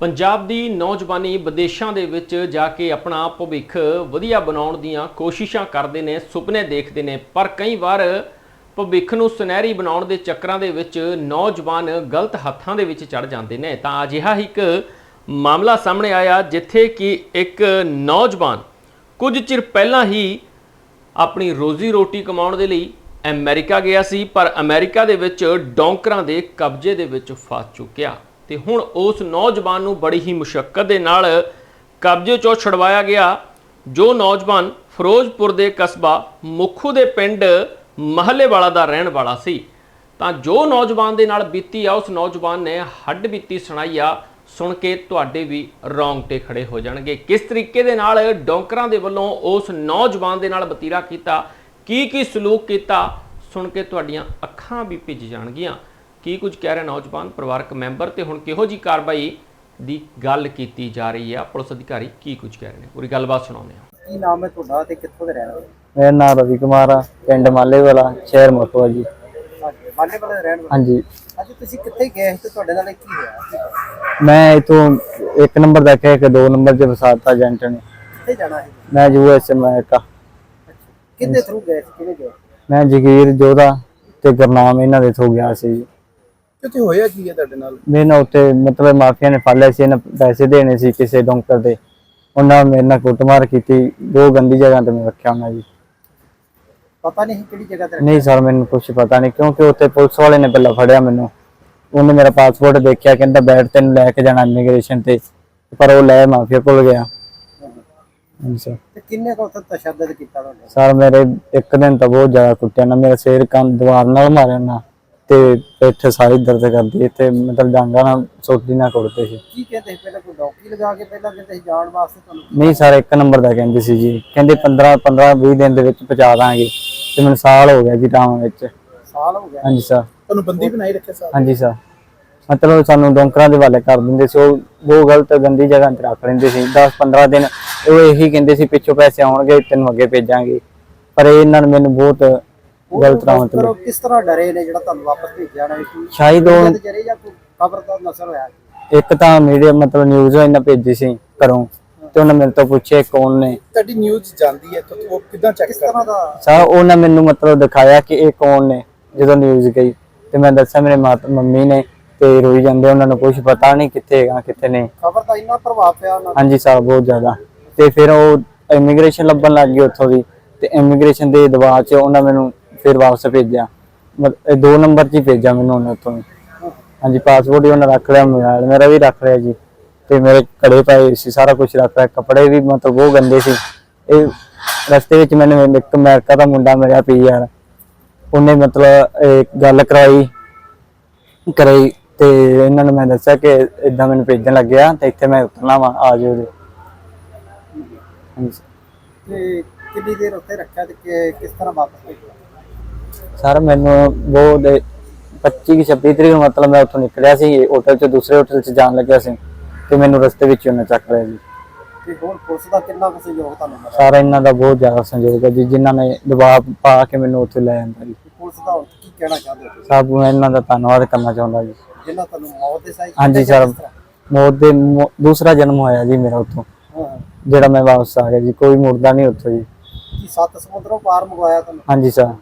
ਪੰਜਾਬ ਦੀ ਨੌਜਵਾਨੀ ਵਿਦੇਸ਼ਾਂ ਦੇ ਵਿੱਚ ਜਾ ਕੇ ਆਪਣਾ ਭਵਿੱਖ ਵਧੀਆ ਬਣਾਉਣ ਦੀਆਂ ਕੋਸ਼ਿਸ਼ਾਂ ਕਰਦੇ ਨੇ, ਸੁਪਨੇ ਦੇਖਦੇ ਨੇ। ਪਰ ਕਈ ਵਾਰ ਭਵਿੱਖ ਨੂੰ ਸੁਨਹਿਰੀ ਬਣਾਉਣ ਦੇ ਚੱਕਰਾਂ ਦੇ ਵਿੱਚ ਨੌਜਵਾਨ ਗਲਤ ਹੱਥਾਂ ਦੇ ਵਿੱਚ ਚੜ ਜਾਂਦੇ ਨੇ। ਤਾਂ ਅਜਿਹਾ ਇੱਕ ਮਾਮਲਾ ਸਾਹਮਣੇ ਆਇਆ, ਜਿੱਥੇ ਕਿ ਇੱਕ ਨੌਜਵਾਨ ਕੁਝ ਚਿਰ ਪਹਿਲਾਂ ਹੀ ਆਪਣੀ ਰੋਜ਼ੀ ਰੋਟੀ ਕਮਾਉਣ ਦੇ ਲਈ ਅਮਰੀਕਾ ਗਿਆ ਸੀ, ਪਰ ਅਮਰੀਕਾ ਦੇ ਵਿੱਚ ਡੌਂਕਰਾਂ ਦੇ ਕਬਜ਼ੇ ਦੇ ਵਿੱਚ ਫਸ ਚੁੱਕਿਆ। ਤੇ ਹੁਣ ਉਸ ਨੌਜਵਾਨ ਨੂੰ ਬੜੀ ਹੀ ਮੁਸ਼ਕਲ ਦੇ ਨਾਲ ਕਬਜ਼ੇ ਚੋਂ ਛੁਡਵਾਇਆ ਗਿਆ, ਜੋ ਨੌਜਵਾਨ ਫਿਰੋਜ਼ਪੁਰ ਦੇ ਕਸਬਾ ਮੁਖੂ ਦੇ ਪਿੰਡ ਮਹੱਲੇਵਾਲਾ ਦਾ ਰਹਿਣ ਵਾਲਾ ਸੀ। ਤਾਂ ਜੋ ਨੌਜਵਾਨ ਦੇ ਨਾਲ ਬੀਤੀ ਆ, ਉਸ ਨੌਜਵਾਨ ਨੇ ਹੱਡ ਬੀਤੀ ਸੁਣਾਈ ਆ, ਸੁਣ ਕੇ ਤੁਹਾਡੇ ਵੀ ਰੌਂਗਟੇ ਖੜੇ ਹੋ ਜਾਣਗੇ। ਕਿਸ ਤਰੀਕੇ ਦੇ ਨਾਲ ਡੌਂਕਰਾਂ ਦੇ ਵੱਲੋਂ ਉਸ ਨੌਜਵਾਨ ਦੇ ਨਾਲ ਬਤੀਰਾ ਕੀਤਾ ਕੀ ਕੀ ਸਲੂਕ ਕੀਤਾ, ਸੁਣ ਕੇ ਤੁਹਾਡੀਆਂ ਅੱਖਾਂ ਵੀ ਭਿੱਜ ਜਾਣਗੀਆਂ। ਕੀ ਕੁਝ ਕਹਿ ਰਿਹਾ ਨੌਜਵਾਨ ਪਰਿਵਾਰਕ ਮੈਂਬਰ ਤੇ ਹੁਣ ਕਿਹੋ ਜੀ ਕਾਰਵਾਈ ਦੀ ਗੱਲ ਕੀਤੀ ਜਾ ਰਹੀ ਆ? ਪੁਲਿਸ ਅਧਿਕਾਰੀ ਕੀ ਕੁਝ ਕਹਿ ਰਹੇ ਨੇ? ਪੂਰੀ ਗੱਲਬਾਤ ਸੁਣਾਉਂਦੇ ਹਾਂ। ਕੀ ਨਾਮ ਹੈ ਤੁਹਾਡਾ ਤੇ ਕਿੱਥੋਂ ਦੇ ਰਹਿਣ ਵਾਲੇ? ਮੇਰਾ ਨਾਮ ਰਵੀ ਕੁਮਾਰ ਆ ਪਿੰਡ ਮਾਲੇ ਵਾਲਾ ਸ਼ਹਿਰ ਮੋਟਵਾ ਜੀ। ਹਾਂਜੀ ਮਾਲੇ ਵਾਲੇ ਦੇ ਰਹਿਣ ਵਾਲੇ? ਹਾਂਜੀ। ਅੱਜ ਤੁਸੀਂ ਕਿੱਥੇ ਗਏ ਸੀ ਤੇ ਤੁਹਾਡੇ ਨਾਲ ਕੀ ਹੋਇਆ? ਮੈਂ ਇਥੋਂ ਇੱਕ ਨੰਬਰ ਦਾ ਕਹਿ ਕੇ ਦੋ ਨੰਬਰ 'ਚ ਵਸਾਤਾ ਏਜੰਟ ਨੇ। ਕਿੱਥੇ ਜਾਣਾ ਹੈ ਮੈਂ ਯੂਐਸ ਅਮਰੀਕਾ ਕਿੰਨੇ ਥਰੂ ਗਏ ਸੀ? ਕਿਹਨੇ ਗਏ ਮੈਂ ਜਗੀਰ ਜੋਧਾ ਤੇ ਗੁਰਨਾਮ ਇਹਨਾਂ ਦੇ ਤੋਂ ਗਿਆ ਸੀ। ਕਿਤੇ ਹੋਇਆ ਕੀ ਹੈ ਤੁਹਾਡੇ ਨਾਲ? ਮੇਰੇ ਨਾਲ ਉੱਤੇ ਮਤਲਬ ਮਾਫੀਆ ਨੇ ਫੜ ਲਿਆ ਸੀ ਇਹਨਾਂ ਪੈਸੇ ਦੇਣੇ ਸੀ ਕਿਸੇ ਡੌਂਕਰ ਦੇ। ਉਹਨਾਂ ਮੇਰੇ ਨਾਲ ਕੁੱਟਮਾਰ ਕੀਤੀ ਦੋ ਗੰਦੀ ਜਗ੍ਹਾ ਤੇ ਮੈਂ ਰੱਖਿਆ ਉਹਨਾਂ ਜੀ ਪਤਾ ਨਹੀਂ ਕਿਹੜੀ ਜਗ੍ਹਾ ਤੇ ਨਹੀਂ ਸਰ ਮੈਨੂੰ ਕੁਝ ਪਤਾ ਨਹੀਂ ਕਿਉਂਕਿ ਉੱਥੇ ਪੁਲਿਸ ਵਾਲੇ ਨੇ ਪਹਿਲਾਂ ਫੜਿਆ ਮੈਨੂੰ। ਉਹਨੇ ਮੇਰਾ ਪਾਸਪੋਰਟ ਦੇਖਿਆ ਕਹਿੰਦਾ ਬੈਠ ਤੈਨੂੰ ਲੈ ਕੇ ਜਾਣਾ ਇਮੀਗ੍ਰੇਸ਼ਨ ਤੇ ਪਰ ਉਹ ਲੈ ਮਾਫੀਆ ਕੋਲ ਗਿਆ। ਸਰ। ਤੇ ਕਿੰਨੇ ਕੋ ਤਸ਼ੱਦਦ ਕੀਤਾ ਤੁਹਾਡੇ? ਸਰ ਮੇਰੇ ਇੱਕ ਦਿਨ ਤਾਂ ਬਹੁਤ ਜ਼ਿਆਦਾ ਕੁੱਟਿਆ ਨਾ ਮੇਰਾ ਸਿਰ ਕੰਨ ਦੀਵਾਰ ਨਾਲ ਮਾਰਿਆ ਨਾ। ਤੇ ਪਿੱਠ ਸਾਰੀ ਦਰਦ ਕਰਦੀ ਇੱਥੇ ਮਤਲਬ ਡਾਂਗਾ ਨਾਲ ਸੋਟੀ ਨਾਲ ਕੁੱਟਦੇ ਸੀ। ਕੀ ਕਹਿੰਦੇ ਪਹਿਲਾਂ ਕੋਈ ਡੌਕੀ ਲਗਾ ਕੇ ਪਹਿਲਾਂ ਕਹਿੰਦੇ ਸੀ ਜਾਣ ਵਾਸਤੇ ਤੁਹਾਨੂੰ ਨਹੀਂ ਸਰ ਇੱਕ ਨੰਬਰ ਦਾ ਕਹਿੰਦੇ ਸੀ ਜੀ। ਕਹਿੰਦੇ 15 15 20 ਦਿਨ ਦੇ ਵਿੱਚ ਪਹੁੰਚਾ ਦਾਂਗੇ। ਤੇ ਮੈਨੂੰ ਸਾਲ ਹੋ ਗਿਆ ਜੀ ਟਾਮ ਵਿੱਚ। ਸਾਲ ਹੋ ਗਿਆ? ਹਾਂਜੀ ਸਰ। ਤੁਹਾਨੂੰ ਬੰਦੀ ਬਣਾਈ ਰੱਖਿਆ ਸਾਲ ਹਾਂਜੀ ਸਰ। ਮਤਲਬ ਸਾਨੂੰ ਡੋਂਕਰਾਂ ਦੇ ਵਾਲੇ ਕਰ ਦਿੰਦੇ ਸੀ। ਉਹ ਉਹ ਗਲਤ ਗੰਦੀ ਜਗ੍ਹਾ ਤੇ ਰੱਖ ਲੈਂਦੇ ਸੀ। 10 15 ਦਿਨ ਉਹ ਇਹੀ ਕਹਿੰਦੇ ਸੀ ਪਿੱਛੋਂ ਪੈਸੇ ਆਉਣਗੇ ਤੈਨੂੰ ਅੱਗੇ ਭੇਜਾਂਗੇ। ਪਰ ਇਹ ਇਹਨਾਂ ਨੇ ਮੈਨੂੰ ਬਹੁਤ ਗਲਤ ਰਾਹ ਤੇ ਪਰ ਉਹ ਕਿਸ ਤਰ੍ਹਾਂ ਡਰੇ ਨੇ ਜਿਹੜਾ ਤੁਹਾਨੂੰ ਵਾਪਸ ਭੇਜਿਆ ਨਾ ਕੋਈ ਸ਼ਾਇਦ ਉਹ ਤੇ ਜਰੇ ਜਾਂ ਕੋਈ ਖਬਰ ਦਾ ਨਸਰ ਹੋਇਆ? ਇੱਕ ਤਾਂ ਮੀਡੀਆ ਮਤਲਬ ਨਿਊਜ਼ ਇਹਨਾਂ ਭੇਜੀ ਸੀ ਘਰੋਂ ਤੇ ਉਹਨਾਂ ਮੇਰੇ ਤੋਂ ਪੁੱਛਿਆ ਕੌਣ ਨੇ। ਤੁਹਾਡੀ ਨਿਊਜ਼ ਜਾਂਦੀ ਹੈ ਤਾਂ ਉਹ ਕਿਦਾਂ ਚੈੱਕ ਕਿਸ ਤਰ੍ਹਾਂ ਦਾ? ਸਰ ਉਹਨਾਂ ਮੈਨੂੰ ਮਤਲਬ ਦਿਖਾਇਆ ਕਿ ਇਹ ਕੌਣ ਨੇ ਜਦੋਂ ਨਿਊਜ਼ ਗਈ। ਤੇ ਮੈਂ ਦੱਸਿਆ ਮੇਰੇ ਮਾਤਾ ਮੰਮੀ ਨੇ ਤੇ ਰੋਈ ਜਾਂਦੇ ਉਹਨਾਂ ਨੂੰ ਕੁਝ ਪਤਾ ਨਹੀਂ ਕਿੱਥੇ ਹੈਗਾ ਕਿੱਥੇ ਨਹੀਂ। ਖਬਰ ਦਾ ਇੰਨਾ ਪ੍ਰਭਾਵ ਪਿਆ ਉਹਨਾਂ ਹਾਂਜੀ ਸਰ ਬਹੁਤ ਜ਼ਿਆਦਾ। ਤੇ ਫਿਰ ਉਹ ਇਮੀਗ੍ਰੇਸ਼ਨ ਲੱਭਣ ਲੱਗ ਗਈ ਉੱਥੋਂ ਦੀ। ਤੇ ਇਮੀਗ੍ਰੇਸ਼ਨ ਦੇ ਦਬਾਅ 'ਚ ਉਹਨਾਂ ਮੈਨੂੰ ਫਿਰ ਵਾਪਸ ਭੇਜਿਆ। ਮਤ- ਇਹ ਦੋ ਨੰਬਰ 'ਚ ਹੀ ਭੇਜਿਆ ਮੈਨੂੰ ਉਹਨੇ ਉੱਥੋਂ ਹੀ। ਹਾਂਜੀ ਪਾਸਪੋਰਟ ਵੀ ਉਹਨਾਂ ਰੱਖ ਲਿਆ ਮੋਬਾਈਲ ਮੇਰਾ ਵੀ ਰੱਖ ਲਿਆ ਜੀ। ਤੇ ਮੇਰੇ ਕੜੇ ਪਏ ਸੀ, ਸਾਰਾ ਕੁਝ ਰੱਖ ਲਿਆ, ਕੱਪੜੇ ਵੀ ਮਤਲਬ ਬਹੁਤ ਗੰਦੇ ਸੀ। ਇਹ ਰਸਤੇ ਵਿੱਚ ਮੈਨੂੰ ਇੱਕ ਅਮਰੀਕਾ ਦਾ ਮੁੰਡਾ ਮਿਲਿਆ ਪੀਆਰ ਉਹਨੇ ਮਤਲਬ ਇਹ ਗੱਲ ਕਰਾਈ ਕਰਾਈ ਤੇ ਇਹਨਾਂ ਨੂੰ ਮੈਂ ਦੱਸਿਆ ਕਿ ਇਦਾਂ ਮੈਨੂੰ ਭੇਜਣ ਲੱਗਿਆ ਤੇ ਇੱਥੇ ਮੈਂ ਉਤਰਨਾ ਵਾ, ਆ ਜਾਓ ਜੀ। ਹਾਂਜੀ। ਤੇ ਕਿੰਨੀ ਦੇਰ ਉੱਥੇ ਰੱਖਿਆ ਤੇ ਕਿ- ਕਿਸ ਤਰ੍ਹਾਂ ਵਾਪਸ ਭੇਜਿਆ? ਸਰ ਮੈਨੂੰ ਬਹੁਤ 25 ਕਿ 26 ਤਰੀਕ ਨੂੰ ਮਤਲਬ ਮੈਂ ਉੱਥੋਂ ਨਿਕਲਿਆ ਸੀ ਹੋਟਲ ਚ ਦੂਸਰੇ ਹੋਟਲ ਚ ਜਾਣ ਲੱਗਿਆ ਸੀ ਤੇ ਮੈਨੂੰ ਰਸਤੇ ਵਿੱਚ ਉਹਨੇ ਚੱਕ ਲਿਆ ਜੀ। ਤੇ ਹੁਣ ਪੁਲਿਸ ਦਾ ਕਿੰਨਾ ਕੁ ਸਹਿਯੋਗ ਤੁਹਾਨੂੰ ਮਿਲਿਆ? ਸਾਰਾ ਇਹਨਾਂ ਦਾ ਬਹੁਤ ਜ਼ਿਆਦਾ ਸੰਯੋਗ ਹੈ ਜੀ ਜਿਨ੍ਹਾਂ ਨੇ ਦਬਾਅ ਪਾ ਕੇ ਮੈਨੂੰ ਉੱਥੇ ਲੈ ਆਂਦਾ ਜੀ। ਤੇ ਪੁਲਿਸ ਦਾ ਹੁਣ ਕੀ ਕਹਿਣਾ ਚਾਹੁੰਦੇ ਹੋ? ਤੁਸੀਂ? ਸਭ ਨੂੰ ਇਹਨਾਂ ਦਾ ਧੰਨਵਾਦ ਕਰਨਾ ਚਾਹੁੰਦਾ ਜੀ। ਜਿਨ੍ਹਾਂ ਤੁਹਾਨੂੰ ਮੌਤ ਦੇ ਸਾਈ ਹਾਂਜੀ ਸਰ ਮੌਤ ਦੇ ਦੂਸਰਾ ਜਨਮ ਹੋਇਆ ਜੀ ਮੇਰਾ ਉੱਥੋਂ ਜਿਹੜਾ ਮੈਂ ਵਾਪਸ ਆ ਗਿਆ ਜੀ ਕੋਈ ਮੁੜਦਾ ਨਹੀਂ ਉੱਥੋਂ ਜੀ। ਕੀ ਸੱਤ ਸਮੁੰਦਰੋਂ ਪਾਰ ਮੰਗਵਾਇਆ ਤੁਹਾਨੂੰ? ਹਾਂਜੀ ਸਰ।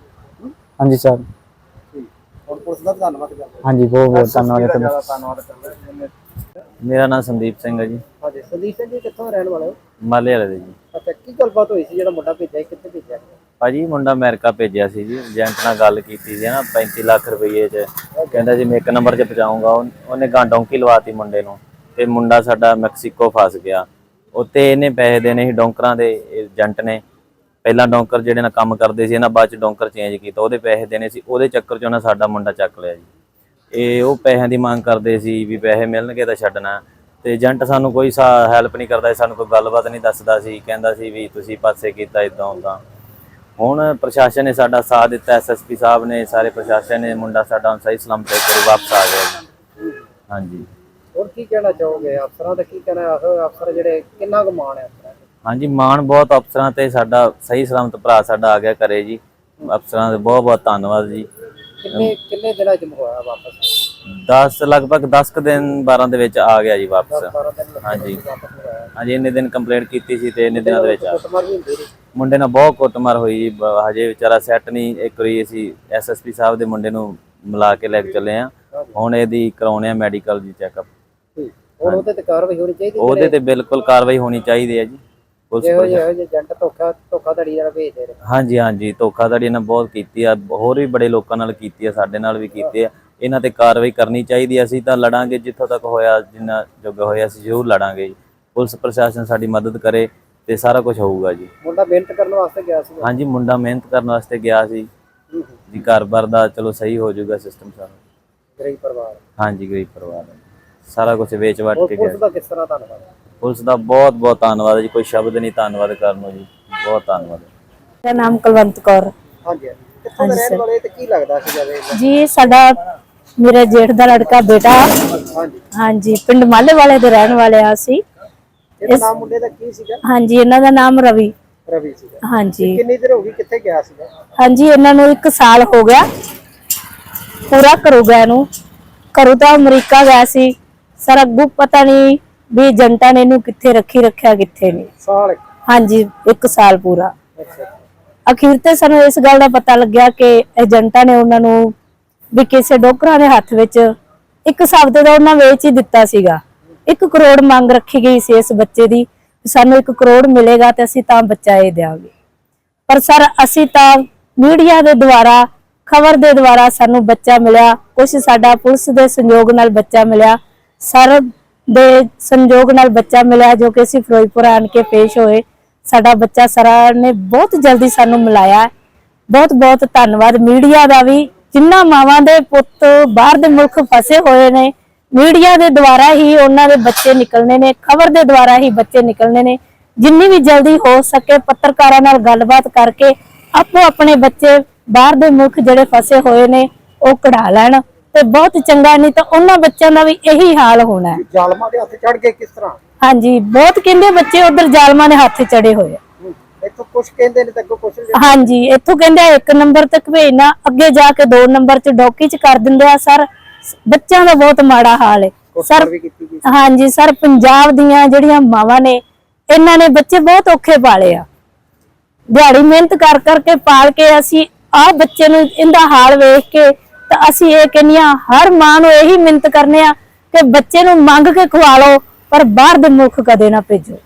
ਹਾਂਜੀ ਸਰ। ਠੀਕ ਹੁਣ ਪੁਲਿਸ ਦਾ ਵੀ ਧੰਨਵਾਦ ਕਰਦੇ ਹਾਂਜੀ ਬਹੁਤ ਬਹੁਤ ਧੰਨਵਾਦ ਜ਼ਿਆਦਾ ਧੰਨਵਾਦ ਕਰਦੇ ਮੇਰਾ ਨਾਮ ਸੰਦੀਪ ਸਿੰਘ ਹੈ ਜੀ। ਹਾਂਜੀ ਸੰਦੀਪ ਸਿੰਘ ਜੀ ਕਿੱਥੋਂ ਰਹਿਣ ਵਾਲੇ ਹੋ? ਮਾਲੇ ਵਾਲੇ ਦੇ ਜੀ। ਅੱਛਾ ਕੀ ਗੱਲਬਾਤ ਹੋਈ ਸੀ ਜਿਹੜਾ ਮੁੰਡਾ ਭੇਜਿਆ ਸੀ, ਕਿੱਥੇ ਭੇਜਿਆ ਭਾਜੀ ਮੁੰਡਾ ਅਮਰੀਕਾ ਭੇਜਿਆ ਸੀ ਜੀ। ਏਜੰਟ ਨਾਲ ਗੱਲ ਕੀਤੀ ਸੀ ਨਾ 35 ਲੱਖ ਰੁਪਏ ਚ। ਕਹਿੰਦਾ ਜੀ ਮੈਂ ਇੱਕ ਨੰਬਰ 'ਚ ਪਹੁੰਚਾਊਂਗਾ ਉਹ- ਉਹਨੇ ਗਾਂ ਡੌਂਕੀ ਲਵਾਤੀ ਮੁੰਡੇ ਨੂੰ। ਤੇ ਮੁੰਡਾ ਸਾਡਾ ਮੈਕਸੀਕੋ ਫਸ ਗਿਆ। ਉੱਤੇ ਇਹਨੇ ਪੈਸੇ ਦੇਣੇ ਸੀ ਡੌਂਕਰਾਂ ਦੇ ਏਜੰਟ ਨੇ। ਪਹਿਲਾਂ ਡੌਂਕਰ ਜਿਹੜੇ ਨਾਲ ਕੰਮ ਕਰਦੇ ਸੀ, ਇਹਨਾਂ ਬਾਅਦ ਚ ਡੌਂਕਰ ਚੇਂਜ ਕੀਤਾ, ਉਹਦੇ ਪੈਸੇ ਦੇਣੇ ਸੀ, ਉਹਦੇ ਚੱਕਰ 'ਚ ਉਹਨਾਂ ਸਾਡਾ ਮੁੰਡਾ ਚੱਕ ਲਿਆ ਜੀ। ਇਹ ਉਹ ਪੈਸਿਆਂ ਦੀ ਮੰਗ ਕਰਦੇ ਸੀ ਵੀ ਪੈਸੇ ਮਿਲਣਗੇ ਤਾਂ ਛੱਡਣਾ। ਤੇ ਏਜੰਟ ਸਾਨੂੰ ਕੋਈ ਹੈਲਪ ਨਹੀਂ ਕਰਦਾ ਸਾਨੂੰ ਕੋਈ ਗੱਲਬਾਤ ਨਹੀਂ ਦੱਸਦਾ ਸੀ, ਕਹਿੰਦਾ ਸੀ ਵੀ ਤੁਸੀਂ ਪਾਸੇ ਕੀਤਾ ਇਦਾਂ ਉਦਾਂ ਹੁਣ ਪ੍ਰਸ਼ਾਸਨ ਨੇ ਸਾਡਾ ਸਾਥ ਦਿੱਤਾ ਐਸਐਸਪੀ ਸਾਹਿਬ ਨੇ, ਸਾਰੇ ਪ੍ਰਸ਼ਾਸਨ ਨੇ, ਮੁੰਡਾ ਸਾਡਾ ਹੁਣ ਸਹੀ ਸਲਾਮਤ ਇੱਕ ਵਾਰੀ ਵਾਪਸ ਆ ਗਿਆ ਜੀ। ਹਾਂਜੀ। ਹੋਰ ਕੀ ਕਹਿਣਾ ਚਾਹੋਗੇ? ਅਫਸਰਾਂ ਦਾ ਕੀ ਕਹਿਣਾ? ਅਫਸਰ ਜਿਹੜੇ ਕਿੰਨਾ ਕੁ ਮਾਣ ਹੈ? ਹਾਂਜੀ ਮਾਣ ਬਹੁਤ ਅਫਸਰਾਂ ਤੇ ਸਾਡਾ ਸਹੀ ਸਲਾਮਤ ਭਰਾ ਸਾਡਾ ਆ ਗਿਆ ਘਰੇ ਜੀ। ਅਫਸਰਾਂ ਦਾ ਬਹੁਤ ਬਹੁਤ ਧੰਨਵਾਦ ਜੀ। ਕਿੰਨੇ ਕਿੰਨੇ ਦਿਨਾਂ ਚ ਮੰਗਵਾਇਆ ਵਾਪਸ? 10 ਲਗਭਗ 10 ਕੁ ਦਿਨ 12 ਦੇ ਵਿੱਚ ਆ ਗਿਆ ਜੀ ਵਾਪਸ। 12 ਦਿਨ ਲੱਗੇ ਹਾਂਜੀ। ਹਾਂਜੀ ਇੰਨੇ ਦਿਨ ਕੰਪਲੇਂਟ ਕੀਤੀ ਸੀ ਤੇ ਇੰਨੇ ਦਿਨਾਂ ਦੇ ਵਿੱਚ ਆ ਮੁੰਡੇ ਨਾਲ ਬਹੁਤ ਕੁੱਟਮਾਰ ਹੋਈ ਜੀ। ਹਜੇ ਵਿਚਾਰਾ ਸੈੱਟ ਨਹੀਂ ਇੱਕ ਵਾਰੀ ਅਸੀਂ ਐਸਐਸਪੀ ਸਾਹਿਬ ਦੇ ਮੁੰਡੇ ਨੂੰ ਮਿਲਾ ਕੇ ਲੈ ਕੇ ਚੱਲੇ ਆ ਹੁਣ ਇਹਦੀ ਕਰਾਉਣੇ ਆ ਮੈਡੀਕਲ ਦੀ ਚੈੱਕਅਪ ਠੀਕ। ਹੁਣ ਉਹਦੇ ਤੇ ਕਾਰਵਾਈ ਹੋਣੀ ਚਾਹੀਦੀ ਉਹਦੇ ਤੇ ਬਿਲਕੁਲ ਕਾਰਵਾਈ ਹੋਣੀ ਚਾਹੀਦੀ ਹੈ ਜੀ। ਪੁਲਿਸ ਜਿਹੋ ਜਿਹੇ ਜਿਹੇ ਏਜੰਟ ਧੋਖਾ ਧੋਖਾਧੜੀ ਨਾਲ ਭੇਜਦੇ ਨੇ। ਹਾਂਜੀ ਹਾਂਜੀ ਧੋਖਾਧੜੀ ਇਹਨਾਂ ਬਹੁਤ ਕੀਤੀ ਆ ਹੋਰ ਵੀ ਬੜੇ ਲੋਕਾਂ ਨਾਲ ਕੀਤੀ ਆ ਸਾਡੇ ਨਾਲ ਵੀ ਕੀਤੀ ਆ। ਇਹਨਾਂ ਤੇ ਕਾਰਵਾਈ ਕਰਨੀ ਚਾਹੀਦੀ ਆ। ਅਸੀਂ ਤਾਂ ਲੜਾਂਗੇ ਜਿੱਥੋਂ ਤੱਕ ਹੋਇਆ ਜਿੰਨਾ ਜੋਗਾ ਹੋਇਆ ਅਸੀਂ ਜ਼ਰੂਰ ਲੜਾਂਗੇ ਜੀ। ਪੁਲਿਸ ਪ੍ਰਸ਼ਾਸਨ ਸਾਡੀ ਮਦਦ ਕਰੇ ਤੇ ਸਾਰਾ ਕੁਝ ਹੋਊਗਾ ਜੀ। ਮੁੰਡਾ ਮਿਹਨਤ ਕਰਨ ਵਾਸਤੇ ਗਿਆ ਸੀ। ਹਾਂਜੀ ਮੁੰਡਾ ਮਿਹਨਤ ਕਰਨ ਵਾਸਤੇ ਗਿਆ ਸੀ। ਜੀ ਘਰ-ਬਾਰ ਦਾ ਚਲੋ ਸਹੀ ਹੋ ਜਾਊਗਾ ਸਿਸਟਮ ਸਾਰਾ। ਗਰੀਬ ਪਰਿਵਾਰ। ਹਾਂਜੀ ਗਰੀਬ ਪਰਿਵਾਰ। ਹੈ ਸਾਰਾ ਕੁਝ ਵੇਚ ਵਟ ਕੇ ਗਿਆ। ਦਾ ਕਿਸ ਤਰ੍ਹਾਂ ਧੰਨਵਾਦ? ਪੁਲਿਸ ਦਾ ਬਹੁਤ ਬਹੁਤ ਧੰਨਵਾਦ ਜੀ ਕੋਈ ਸ਼ਬਦ ਨਹੀਂ ਧੰਨਵਾਦ ਕਰਨ ਨੂੰ ਜੀ। ਬਹੁਤ ਧੰਨਵਾਦ। ਮੇਰਾ ਨਾਮ ਕੁਲਵੰਤ ਕੌਰ। ਹਾਂਜੀ। ਹਾਂਜੀ। ਕਿੱਥੋਂ ਦੇ ਰਹਿਣ ਵਾਲੇ ਤੇ ਕੀ ਲੱਗਦਾ ਸੀ ਜਦ ਇਹ ਜੀ ਸਾਡਾ ਮੇਰੇ ਜੇਠ ਦਾ ਲੜਕਾ ਬੇਟਾ। ਹਾਂਜੀ। ਹਾਂਜੀ ਪਿੰਡ ਮਾਲੇ ਵਾਲੇ ਦੇ ਰਹਿਣ ਵਾਲੇ ਆ ਸੀ ਇਹਦਾ ਨਾਮ ਮੁੰਡੇ ਦਾ ਕੀ ਸੀਗਾ? ਹਾਂਜੀ ਇਹਨਾਂ ਦਾ ਨਾਮ ਰਵੀ। ਰਵੀ ਸੀਗਾ। ਹਾਂਜੀ। ਕਿੰਨੀ ਦੇਰ ਹੋ ਗਈ ਕਿੱਥੇ ਗਿਆ ਸੀਗਾ? ਹਾਂਜੀ ਇਹਨਾਂ ਨੂੰ 1 ਸਾਲ ਹੋ ਗਿਆ। ਪੂਰਾ ਕਰੂ ਗਿਆ ਨੂੰ। ਘਰੋਂ ਤਾਂ ਅਮਰੀਕਾ ਗਿਆ ਸੀ। ਸਰ ਅੱਗੂ ਪਤਾ ਨਹੀਂ ਵੀ ਏਜੰਟਾਂ ਨੇ ਇਹਨੂੰ ਕਿੱਥੇ ਰੱਖੀ ਰੱਖਿਆ ਕਿੱਥੇ ਨਹੀਂ। ਸਾਲ ਹਾਂਜੀ 1 ਸਾਲ ਪੂਰਾ। ਅਖੀਰ ਤੇ ਸਾਨੂੰ ਇਸ ਗੱਲ ਦਾ ਪਤਾ ਲੱਗਿਆ ਕਿ ਏਜੰਟਾਂ ਨੇ ਉਹਨਾਂ ਨੂੰ ਵੀ ਕਿਸੇ ਡੋਕਰਾਂ ਦੇ ਹੱਥ ਵਿੱਚ ਇੱਕ ਸ਼ਬਦ ਦਾ ਉਹਨਾਂ ਵੇਚ ਹੀ ਦਿੱਤਾ ਸੀਗਾ। 1 ਕਰੋੜ ਮੰਗ ਰੱਖੀ ਗਈ ਸੀ ਇਸ ਬੱਚੇ ਦੀ ਸਾਨੂੰ 1 ਕਰੋੜ ਮਿਲੇਗਾ ਤੇ ਅਸੀਂ ਤਾਂ ਬੱਚਾ ਇਹ ਦੇਵਾਂਗੇ ਪਰ ਸਰ ਅਸੀਂ ਤਾਂ ਮੀਡੀਆ ਦੇ ਦੁਆਰਾ ਖਬਰ ਦੇ ਦੁਆਰਾ ਸਾਨੂੰ ਬੱਚਾ ਮਿਲਿਆ ਕੁਝ ਸਾਡਾ ਪੁਲਿਸ ਦੇ ਸੰਯੋਗ ਨਾਲ ਬੱਚਾ ਮਿਲਿਆ। ਸਰ ਦੇ ਸੰਯੋਗ ਨਾਲ ਬੱਚਾ ਮਿਲਿਆ ਜੋ ਕਿ ਅਸੀਂ ਫਿਰੋਜ਼ਪੁਰ ਆਣ ਕੇ ਪੇਸ਼ ਹੋਏ। ਸਾਡਾ ਬੱਚਾ ਸਰਾਂ ਨੇ ਬਹੁਤ ਜਲਦੀ ਸਾਨੂੰ ਮਿਲਾਇਆ। ਬਹੁਤ ਬਹੁਤ ਧੰਨਵਾਦ। ਮੀਡੀਆ ਦਾ ਵੀ ਜਿਨ੍ਹਾਂ ਮਾਵਾਂ ਦੇ ਪੁੱਤ ਬਾਹਰ ਦੇ ਮੁਲਕ ਫਸੇ ਹੋਏ ਨੇ, ਮੀਡੀਆ ਦੇ ਦੁਆਰਾ ਹੀ ਉਹਨਾਂ ਦੇ ਬੱਚੇ ਨਿਕਲਣੇ ਨੇ, ਖਬਰ ਦੇ ਦੁਆਰਾ ਹੀ ਬੱਚੇ ਨਿਕਲਣੇ ਨੇ। ਜਿੰਨੀ ਵੀ ਜਲਦੀ ਹੋ ਸਕੇ ਪੱਤਰਕਾਰਾਂ ਨਾਲ ਗੱਲਬਾਤ ਕਰਕੇ ਆਪੋ ਆਪਣੇ ਬੱਚੇ ਬਾਹਰ ਦੇ ਮੁਲਕ ਜਿਹੜੇ ਫਸੇ ਹੋਏ ਨੇ, ਉਹ ਕਢਾ ਲੈਣ। ਤੇ ਬਹੁਤ ਚੰਗਾ ਨਹੀਂ ਤਾਂ ਉਹਨਾਂ ਬੱਚਿਆਂ ਦਾ ਵੀ ਇਹੀ ਹਾਲ ਹੋਣਾ ਹੈ। ਜ਼ਾਲਮਾਂ ਦੇ ਹੱਥ ਚੜ ਗਏ ਕਿਸ ਤਰ੍ਹਾਂ? ਹਾਂਜੀ ਬਹੁਤ ਕਹਿੰਦੇ ਬੱਚੇ ਉਧਰ ਜ਼ਾਲਮਾਂ ਦੇ ਹੱਥ ਚੜੇ ਹੋਏ ਆ। ਹੂੰ। ਇੱਥੋਂ ਕੁਝ ਕਹਿੰਦੇ ਨੇ ਤੇ ਅੱਗੋਂ ਕੁਝ ਹਾਂਜੀ ਇੱਥੋਂ ਕਹਿੰਦੇ ਆ ਇੱਕ ਨੰਬਰ ਤੱਕ ਭੇਜਣਾ ਅੱਗੇ ਜਾ ਕੇ ਦੋ ਨੰਬਰ ਚ ਡੌਕੀ ਚ ਕਰ ਦਿੰਦੇ ਆ ਸਰ ਬੱਚਿਆਂ ਦਾ ਬਹੁਤ ਮਾੜਾ ਹਾਲ ਹੈ। ਸਰ ਵੀ ਕੀਤੀ ਗਈ ਹਾਂਜੀ ਸਰ ਪੰਜਾਬ ਦੀਆਂ ਜਿਹੜੀਆਂ ਮਾਵਾਂ ਨੇ ਇਹਨਾਂ ਨੇ ਬੱਚੇ ਬਹੁਤ ਔਖੇ ਪਾਲੇ ਆ। ਦਿਹਾੜੀ ਮਿਹਨਤ ਕਰ ਕਰਕੇ ਪਾਲ ਕੇ ਅਸੀਂ ਆਹ ਬੱਚੇ ਨੂੰ ਇਹਦਾ ਹਾਲ ਵੇਖ ਕੇ ਤਾਂ ਅਸੀਂ ਇਹ ਕਹਿੰਦੀਆਂ ਹਰ ਮਾਂ ਨੂੰ ਇਹੀ ਮਿਹਨਤ ਕਰਨੇ ਆ ਕਿ ਬੱਚੇ ਨੂੰ ਮੰਗ ਕੇ ਖਵਾ ਲਓ ਪਰ ਬਾਹਰ ਦੇ ਮੁਲਕ ਕਦੇ ਨਾ ਭੇਜੋ।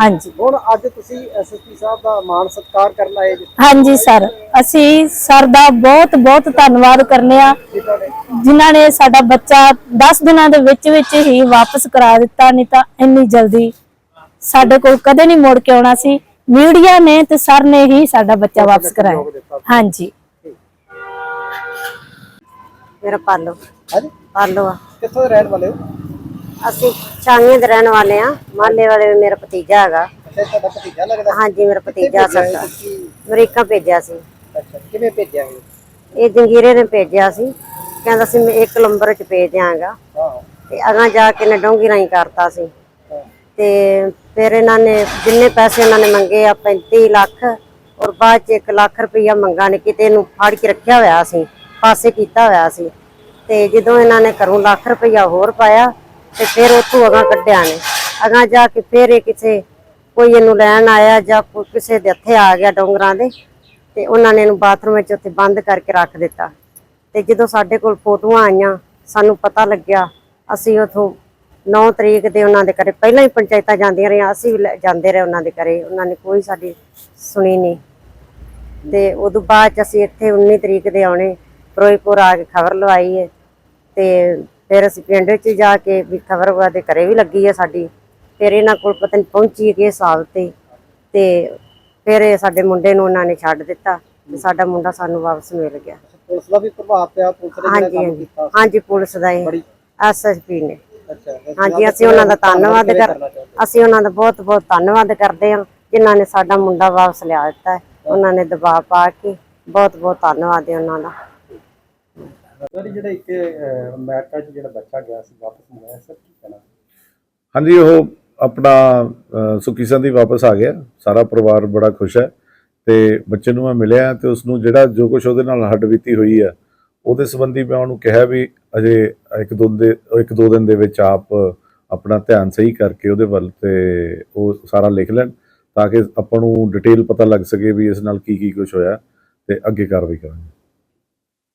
ਹਾਂਜੀ। ਹੁਣ ਅੱਜ ਤੁਸੀਂ ਐਸਐਸਪੀ ਸਾਹਿਬ ਦਾ ਮਾਣ ਸਤਿਕਾਰ ਕਰਨ ਆਏ ਜੀ। ਹਾਂਜੀ ਸਰ ਅਸੀਂ ਸਰ ਦਾ ਬਹੁਤ ਬਹੁਤ ਧੰਨਵਾਦ ਕਰਨੇ ਆ। ਜਿਨ੍ਹਾਂ ਨੇ ਜਿਨ੍ਹਾਂ ਨੇ ਸਾਡਾ ਬੱਚਾ 10 ਦਿਨਾਂ ਦੇ ਵਿੱਚ ਵਿੱਚ ਹੀ ਵਾਪਸ ਕਰਾ ਦਿੱਤਾ ਨਹੀਂ ਤਾਂ ਇੰਨੀ ਜਲਦੀ ਸਾਡੇ ਕੋਲ ਕਦੇ ਨਹੀਂ ਮੁੜ ਕੇ ਆਉਣਾ ਸੀ। ਮੀਡੀਆ ਨੇ ਤੇ ਸਰ ਨੇ ਹੀ ਸਾਡਾ ਬੱਚਾ ਵਾਪਸ ਕਰਾਇਆ। ਹਾਂਜੀ। ਮੇਰਾ ਪਾਲੋ। ਹਾਂਜੀ। ਪਾਲੋ ਆ। ਕਿੱਥੋਂ ਦੇ ਰਹਿਣ ਵਾਲੇ ਹੋ? ਅਸੀਂ ਛਾਂਗੀਆਂ ਦੇ ਰਹਿਣ ਵਾਲੇ ਆ। ਮਾਲੇ ਵਾਲੇ ਮੇਰਾ ਭਤੀਜਾ ਹੈਗਾ। ਅੱਛਾ ਤੁਹਾਡਾ ਭਤੀਜਾ ਲੱਗਦਾ? ਹਾਂਜੀ ਮੇਰਾ ਭਤੀਜਾ ਤੁਸੀਂ? ਅਮਰੀਕਾ ਭੇਜਿਆ ਸੀ। ਅੱਛਾ ਕਿਵੇਂ ਭੇਜਿਆ ਇਹ ਇਹ ਜੰਗੀਰੇ ਨੇ ਭੇਜਿਆ ਸੀ। ਕਹਿੰਦਾ ਸੀ ਮੈਂ ਇੱਕ ਨੰਬਰ ਚ ਭੇਜ ਦਿਆਂਗਾ। ਤੇ ਅਗਾਂ ਜਾ ਕੇ ਨੇ ਡੋਂਗੀ ਰਾਈ ਕਰਤਾ ਸੀ। ਤੇ ਫਿਰ ਇਹਨਾਂ ਨੇ ਜਿੰਨੇ ਪੈਸੇ ਉਹਨਾਂ ਨੇ ਮੰਗੇ ਆ 35 ਲੱਖ। ਔਰ ਬਾਅਦ ਚ 1 ਲੱਖ ਰੁਪਈਆ ਮੰਗਾ ਨੇ ਕਿਤੇ ਇਹਨੂੰ ਫੜ ਕੇ ਰੱਖਿਆ ਹੋਇਆ ਸੀ। ਪਾਸੇ ਕੀਤਾ ਹੋਇਆ ਸੀ। ਤੇ ਜਦੋਂ ਇਹਨਾਂ ਨੇ ਘਰੋਂ ਲੱਖ ਰੁਪਇਆ ਹੋਰ ਪਾਇਆ, ਤੇ ਫਿਰ ਉੱਥੋਂ ਅਗਾਂ ਕੱਢਿਆ ਨੇ। ਅਗਾਂ ਜਾ ਕੇ ਫਿਰ ਇਹ ਕਿਸੇ ਕੋਈ ਇਹਨੂੰ ਲੈਣ ਆਇਆ ਜਾਂ ਕੋਈ ਕਿਸੇ ਦੇ ਹੱਥੇ ਆ ਗਿਆ ਡੋਂਗਰਾਂ ਦੇ, ਤੇ ਉਹਨਾਂ ਨੇ ਇਹਨੂੰ ਬਾਥਰੂਮ ਵਿੱਚ ਉੱਥੇ ਬੰਦ ਕਰਕੇ ਰੱਖ ਦਿੱਤਾ। ਤੇ ਜਦੋਂ ਸਾਡੇ ਕੋਲ ਫੋਟੋਆਂ ਆਈਆਂ, ਸਾਨੂੰ ਪਤਾ ਲੱਗਿਆ, ਅਸੀਂ ਉਥੋਂ 9 ਤਰੀਕ ਦੇ ਉਹਨਾਂ ਦੇ ਘਰੇ, ਪਹਿਲਾਂ ਹੀ ਪੰਚਾਇਤਾਂ ਜਾਂਦੀਆਂ ਰਹੀਆਂ, ਅਸੀਂ ਵੀ ਲੈ- ਜਾਂਦੇ ਰਹੇ ਉਹਨਾਂ ਦੇ ਘਰੇ, ਉਹਨਾਂ ਨੇ ਕੋਈ ਸਾਡੀ ਸੁਣੀ ਨਹੀਂ। ਤੇ ਉਦੋਂ ਬਾਅਦ ਚ ਅਸੀਂ ਇੱਥੇ 19 ਤਰੀਕ ਦੇ ਆਉਣੇ ਫਿਰੋਜ਼ਪੁਰ ਆ ਕੇ ਖਬਰ ਲਵਾਈ ਹੈ ਤੇ ਫਿਰ ਅਸੀਂ ਪਿੰਡ ਵਿੱਚ ਜਾ ਕੇ ਵੀ ਖਬਰ ਉਹਦੇ ਘਰੇ ਵੀ ਲੱਗੀ ਹੈ ਸਾਡੀ। ਫਿਰ ਇਹਨਾਂ ਕੋਲ ਪਤਾ ਨਹੀਂ ਪਹੁੰਚੀ ਕਿ ਹਿਸਾਬ ਤੇ। ਤੇ ਫਿਰ ਇਹ ਸਾਡੇ ਮੁੰਡੇ ਨੂੰ ਉਹਨਾਂ ਨੇ ਛੱਡ ਦਿੱਤਾ ਤੇ ਸਾਡਾ ਮੁੰਡਾ ਸਾਨੂੰ ਵਾਪਸ ਮਿਲ ਗਿਆ। ਪੁਲਿਸ ਦਾ ਵੀ ਪ੍ਰਭਾਵ ਪਿਆ ਪੁਲਿਸ ਨੇ ਜਿਹੜਾ ਕੰਮ ਕੀਤਾ? ਹਾਂਜੀ ਪੁਲਿਸ ਦਾ ਇਹ ਐਸਐਸਪੀ ਨੇ। ਹਾਂਜੀ ਅਸੀਂ ਉਹਨਾਂ ਦਾ ਧੰਨਵਾਦ ਕਰ ਅਸੀਂ ਉਹਨਾਂ ਦਾ ਬਹੁਤ ਬਹੁਤ ਧੰਨਵਾਦ ਕਰਦੇ ਹਾਂ ਜਿਨ੍ਹਾਂ ਨੇ ਸਾਡਾ ਮੁੰਡਾ ਵਾਪਸ ਲਿਆ ਦਿੱਤਾ। ਉਹਨਾਂ ਨੇ ਦਬਾਅ ਪਾ ਕੇ ਬਹੁਤ ਬਹੁਤ ਧੰਨਵਾਦ ਹੈ ਉਹਨਾਂ ਦਾ। ਸਰ ਜਿਹੜਾ ਇੱਕ ਅਮਰੀਕਾ 'ਚ ਜਿਹੜਾ ਬੱਚਾ ਗਿਆ ਸੀ, ਵਾਪਸ ਮੰਗਾਇਆ ਸਰ, ਕੀ ਕਹਿਣਾ? ਹਾਂਜੀ, ਉਹ ਆਪਣਾ ਸੁਖੀ ਸੰਧੀ ਵਾਪਸ ਆ ਗਿਆ। ਸਾਰਾ ਪਰਿਵਾਰ ਬੜਾ ਖੁਸ਼ ਹੈ ਤੇ ਬੱਚੇ ਨੂੰ ਮੈਂ ਮਿਲਿਆ ਤੇ ਉਸ ਨੂੰ ਜਿਹੜਾ ਜੋ ਕੁਝ ਉਹਦੇ ਨਾਲ ਹੱਡਬੀਤੀ ਹੋਈ ਆ, ਉਹਦੇ ਸੰਬੰਧੀ ਮੈਂ ਉਹਨੂੰ ਕਿਹਾ ਵੀ ਅਜੇ ਇੱਕ ਦੋ ਦੇ, ਇੱਕ ਦੋ ਦਿਨ ਦੇ ਵਿੱਚ ਆਪ ਆਪਣਾ ਧਿਆਨ ਸਹੀ ਕਰਕੇ ਉਹਦੇ ਵੱਲ ਤੇ ਉਹ ਸਾਰਾ ਲਿਖ ਲੈਣ ਤਾਂ ਕਿ ਆਪਾਂ ਨੂੰ ਡਿਟੇਲ ਪਤਾ ਲੱਗ ਸਕੇ ਵੀ ਇਸ ਨਾਲ ਕੀ ਕੀ ਕੁਝ ਹੋਇਆ ਤੇ ਅੱਗੇ ਕਾਰਵਾਈ ਕਰਾਂਗੇ।